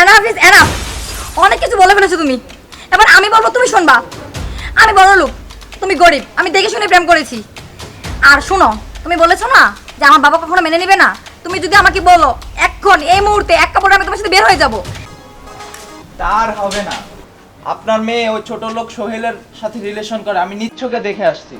Enough is enough অনেক কিছু বলে ফেলেছো তুমি। এবার আমি বলব, তুমি শুনবা। আমি বড় লোক, তুমি গরিব। আমি দেখে শুনে প্রেম করেছি। আর শোনো, তুমি বলেছ না যে আমার বাবা কখনো মেনে নেবে না? তুমি যদি আমাকে বলো, এখন, এই মুহূর্তে, এক কাপড়ে আমি তোমার সাথে বের হয়ে যাব। তার হবে না। আপনার মেয়ে ওই ছোট লোক সোহেলের সাথে রিলেশন করে, আমি নিচ্ছকে দেখে আসছি।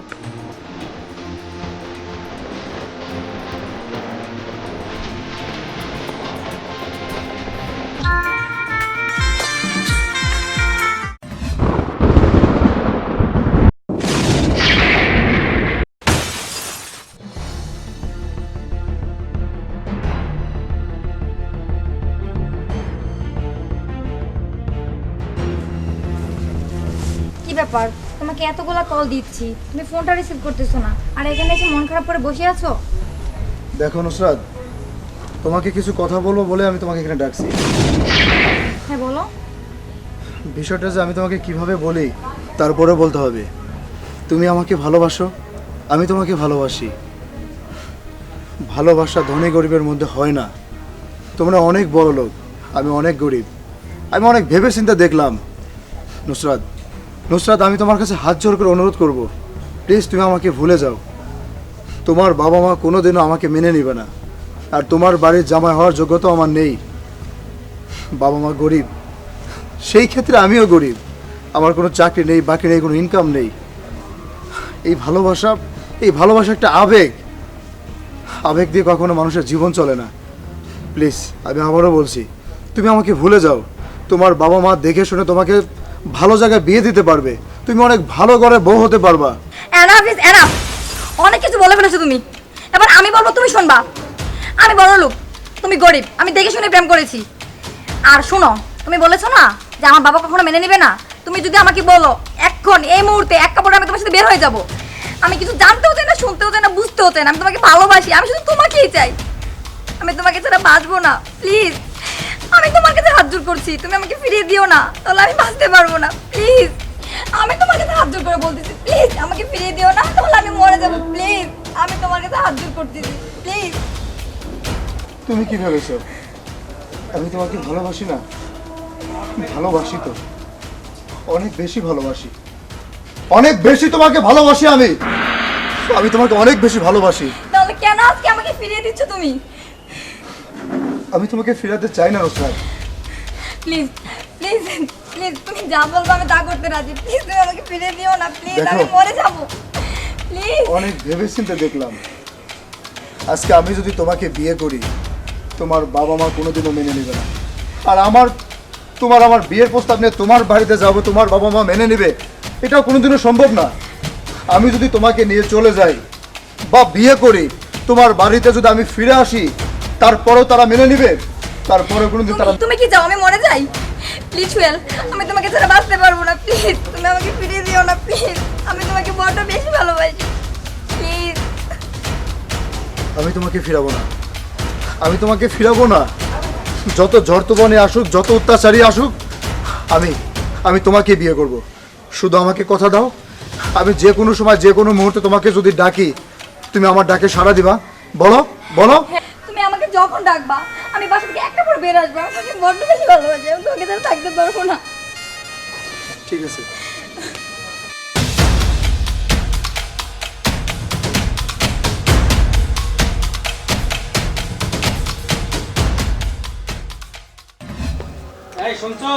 ব্যাপার? তোমাকে এতগুলা কল দিচ্ছি। তুমি ফোনটা রিসিভ করতেছো না। আর এখানে এসে মন খারাপ করে বসে আছো? দেখো নুসরাত তোমাকে কিছু কথা বলব বলে আমি তোমাকে এখানে ডাকছি। হ্যাঁ বলো। বিষয়টা যে আমি তোমাকে কীভাবে বলি তারপরে বলতে হবে। তুমি আমাকে ভালোবাসো আমি তোমাকে ভালোবাসি। ভালোবাসা ধনী গরিবের মধ্যে হয় না। তোমরা অনেক বড় লোক আমি অনেক গরিব। আমি অনেক ভেবে চিন্তা দেখলাম। নুসরাত নুসরাত, আমি তোমার কাছে হাত জোর করে অনুরোধ করব। প্লিজ তুমি আমাকে ভুলে যাও। তোমার বাবা মা কোনোদিনও আমাকে মেনে নেবে না। আর তোমার বাড়ির জামাই হওয়ার যোগ্যতা আমার নেই। বাবা মা গরিব। সেই ক্ষেত্রে আমিও গরিব। আমার কোনো চাকরি নেই, বাকি নেই, কোনো ইনকাম নেই। এই ভালোবাসা এই ভালোবাসা একটা আবেগ। আবেগ দিয়ে কখনো মানুষের জীবন চলে না। প্লিজ, আমি আবারও বলছি, তুমি আমাকে ভুলে যাও। তোমার বাবা মা দেখে শুনে তোমাকে ভালো জায়গায় বিয়ে দিতে পারবে। তুমি অনেক ভালো ঘরে বউ হতে পারবা। এনাফ ইজ এনাফ অনেক কিছু বলে ফেলেছো তুমি। এবার আমি বলব, তুমি শুনবা। আমি বড় লোক, তুমি গরিব। আমি দেখে শুনে প্রেম করেছি। আর শোনো, তুমি বলেছ না যে আমার বাবা কখনো মেনে নেবে না? তুমি যদি আমাকে বলো, এখন, এই মুহূর্তে, এক কাপড়ে আমি তোমার সাথে বের হয়ে যাব। আমি কিছু জানতেও চাই না, শুনতেও চাই না, বুঝতেও চাই না। আমি তোমাকে ভালোবাসি। আমি শুধু তোমাকেই চাই। আমি তোমাকে ছাড়া বাঁচবো না। প্লিজ আমি তোমার কাছে হাত জোর করছি তুমি আমাকে ফিরিয়ে দিও না। তাহলে আমি বাঁচতে পারব না প্লিজ আমি তোমার কাছে হাত জোর করে বলতেছি প্লিজ আমাকে ফিরিয়ে দিও না তাহলে আমি মরে যাব প্লিজ আমি তোমার কাছে হাত জোর করতেছি প্লিজ তুমি কি ভেবেছো? আমি তোমাকে ভালোবাসি না? ভালোবাসি তো। অনেক বেশি ভালোবাসি। অনেক বেশি তোমাকে ভালোবাসি আমি। আমি তোমাকে অনেক বেশি ভালোবাসি। তাহলে কেন আজকে আমাকে ফিরিয়ে দিচ্ছ তুমি? আমি তোমাকে ফেরাতে চাই না রোসরাত প্লিজ প্লিজ প্লিজ তুমি যা বলব আমি তা করতে রাজি। প্লিজ তুমি আমাকে ফিরিয়ে দিও না প্লিজ আমি মরে যাব। প্লিজ। অনেক ভেবে চিন্তে দেখলাম। আজকে আমি যদি তোমাকে বিয়ে করি তোমার বাবা মা কোনোদিনও মেনে নেবে না। আর আমার তোমার আমার বিয়ের প্রস্তাব নিয়ে তোমার বাড়িতে যাব তোমার বাবা মা মেনে নেবে এটাও কোনোদিনও সম্ভব না। আমি যদি তোমাকে নিয়ে চলে যাই বা বিয়ে করি তোমার বাড়িতে যদি আমি ফিরে আসি তারপরেও তারা মেনে নেবে? তারপরে কোনোদিন তারা তুমি- কি যাও আমি মরে যাই? প্লিজ সুয়েল আমি তোমাকে ছাড়া বাঁচতে পারব না প্লিজ তুমি আমাকে ফিরিয়ে দিও না প্লিজ আমি তোমাকে বড্ড বেশি ভালোবাসি প্লিজ আমি তোমাকে ফিরাবো না। আমি তোমাকে ফিরাবো না। যত ঝড়তুফানি আসুক যত অত্যাচারী আসুক আমি আমি তোমাকে বিয়ে করব। শুধু আমাকে কথা দাও। আমি যে কোনো সময় যে কোনো মুহূর্তে তোমাকে যদি ডাকি তুমি আমার ডাকে সাড়া দিবা। বলো বলো। আমাকে যখন ডাকবা আমি বাসা থেকে একটা পর বের আসব আমি তোমাকে বড্ড বেশি ভালোবাসি আমি তোমাকে ছাড়া থাকতে পারব না। ঠিক আছে। এই শুনছো?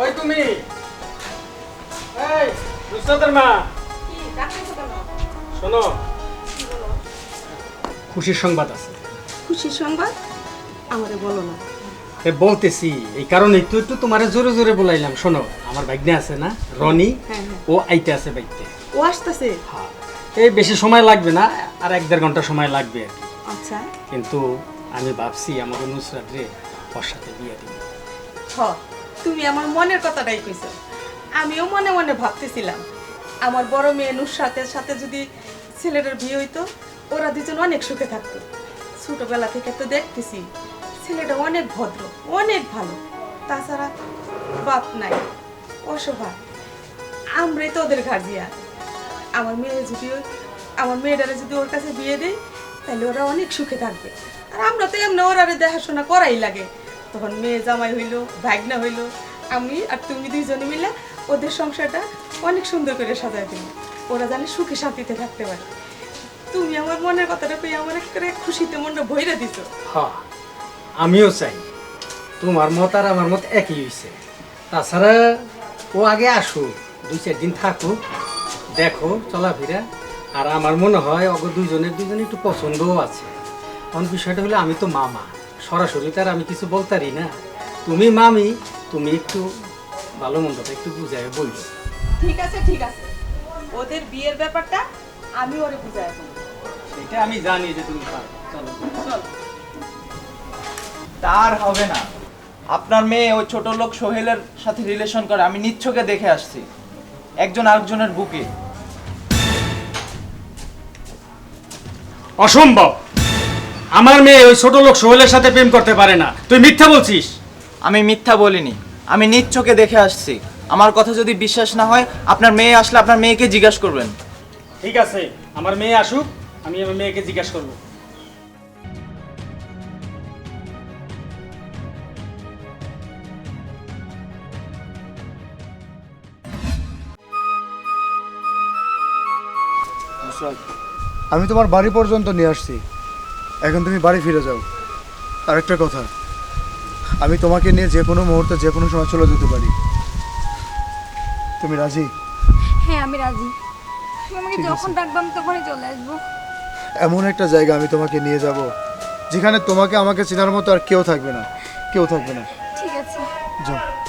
ওই তুমি? এই নুসরাতের মা? শোনো। খুশির সংবাদ আছে। খুশির সংবাদ আমারে বলো না। এ বলতেছি এই কারণে একটু একটু তোমারে জোরে জোরে বলাইলাম। শোনো আমার ভাগ্নে আছে না রনি হ্যাঁ, হ্যাঁ। ও আইতে আছে বাইতে। ও আসতেছে? হ্যাঁ। এই বেশি সময় লাগবে না আর এক দেড় ঘণ্টা সময় লাগবে। আচ্ছা। কিন্তু আমি ভাবছি আমার নুসরাত রে ওর সাথে বিয়ে দিব। হ তুমি আমার মনের কথাটাই কইছো। আমিও মনে মনে ভাবতেছিলাম আমার বড় মেয়ে নুসরাতের সাথে যদি ছেলেটার বিয়ে হইতো ওরা দুজন অনেক সুখে থাকতো। ছোটবেলা থেকে তো দেখতেছি, ছেলেটা অনেক ভদ্র, অনেক ভালো। তাছাড়া বাপ নাই অসহায় আমরাই তো ওদের গার্জিয়ান আমার মেয়ে যদি আমার মেয়েটারে যদি ওর কাছে বিয়ে দেয় তাহলে ওরা অনেক সুখে থাকবে। আর আমরা তো এমনি ওরা দেখাশোনা করাই লাগে। তখন মেয়ে জামাই হইল, ভাগনা হইল, আমি আর তুমি দুইজনে মিলে ওদের সংসারটা অনেক সুন্দর করে সাজায় দিল ওরা জানে সুখে শান্তিতে থাকতে পারে। তুমি আমার মনের কথাটা পেয়ে আমার একেবারে খুশিতে মনটা ভইরা দিছো। হ্যাঁ আমিও চাই। তোমার মত আর আমার মত একই হয়েছে তাছাড়া ও আগে আসুক দুই চার দিন থাকুক দেখো চলাফেরা। আর আমার মনে হয় অগ দুইজনের দুইজনে একটু পছন্দও আছে। কারণ বিষয়টা হলো আমি তো মামা। সরাসরি তার আমি কিছু বলতারি না। তুমি মামি তুমি একটু ভালো মন্দটা একটু বুঝাই বলবে। ঠিক আছে ঠিক আছে। ওদের বিয়ের ব্যাপারটা আমি ওরে বুঝাই দেবো সেটা আমি জানি যে তুমি পারো। চলো চল। তার হবে না। আপনার মেয়ে ওই ছোট লোক সোহেলের সাথে রিলেশন করে আমি নিচ্ছকে দেখে আসছি। একজন আরেকজনের বুকে। অসম্ভব। আমার মেয়ে ওই ছোট লোক সোহেলের সাথে প্রেম করতে পারে না। তুই মিথ্যা বলছিস? আমি মিথ্যা বলিনি। আমি নিচ্ছকে দেখে আসছি। আমার কথা যদি বিশ্বাস না হয় আপনার মেয়ে আসলে আপনার মেয়েকে জিজ্ঞাসা করবেন। ঠিক আছে আমার মেয়ে আসুক। আমি আমার মেয়েকে জিজ্ঞাসা করব। আমি তোমার বাড়ি পর্যন্ত নিয়ে আসছি। এখন তুমি বাড়ি ফিরে যাও। আরেকটা কথা আমি তোমাকে নিয়ে যে কোনো মুহূর্তে যে কোনো সময় চলে যেতে পারি। তুমি রাজি? হ্যাঁ আমি রাজি। তুমি আমাকে যখন ডাকবে আমি তখনই চলে আসব। এমন একটা জায়গা আমি তোমাকে নিয়ে যাব যেখানে তোমাকে আমাকে চেনার মতো আর কেউ থাকবে না। কেউ থাকবে না। ঠিক আছে। যাও।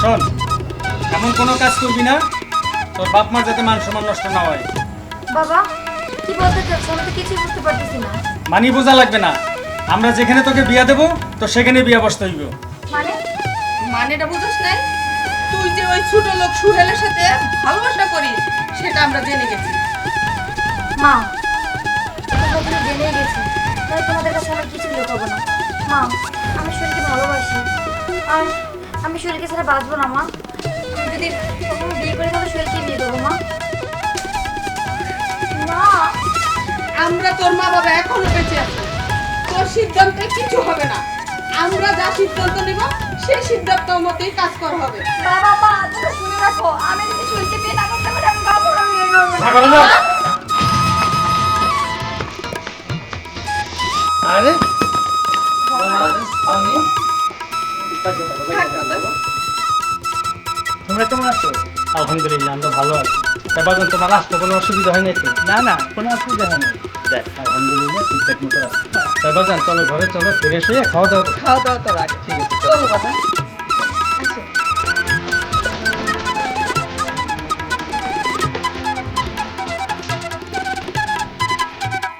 শোন এমন কোনো কাজ করবি না তোর বাপ মার যাতে মান সম্মান নষ্ট না হয়। বাবা কি বলতে চাচ্ছ? আমি তো কিছুই বুঝতে পারতেছি না। মানি বোঝা লাগবে না। আমরা যেখানে তোকে বিয়া দেবো তো সেখানে বিয়া বসতে হইব। মানে? মানেটা নাই? তুই যে ওই ছোট লোক সুহেলের সাথে ভালোবাসা করিস সেটা আমরা জেনে গেছি। মা তোমরা তুমি গেছি। তাই তোমাদের কাছে আমার কিছু লুকাবো না। মা আমি শরীরকে ভালোবাসি। আর আমি শরীরকে ছাড়া বাঁচবো না মা। আমি যদি কখনো বিয়ে করি তাহলে শরীরকে বিয়ে করব মা। মা! আমরা তোর মা বাবা এখনও বেঁচে আছি। তোর সিদ্ধান্তে কিছু হবে না। আমরা যা সিদ্ধান্ত নিব সেই সিদ্ধান্ত মতেই কাজ করা হবে। বাবা মা তোমরা শুনে রাখো আমি যদি শরীরকে বিয়ে না করতে পারি আমি বাবু! তোমরা কেমন আছো? আলহামদুলিল্লাহ আমরা ভালো আছি। এবার তোমার আসতে কোনো অসুবিধা হয় নাকি না না কোনো অসুবিধা হয় না দেখ আলহামদুলিল্লাহ ঠিকঠাক মতো আছে। এবার চলো ঘরে চলো ফ্রেশ হয়ে খাওয়া দাওয়া খাওয়া দাওয়া তো লাগে ঠিক আছে চলো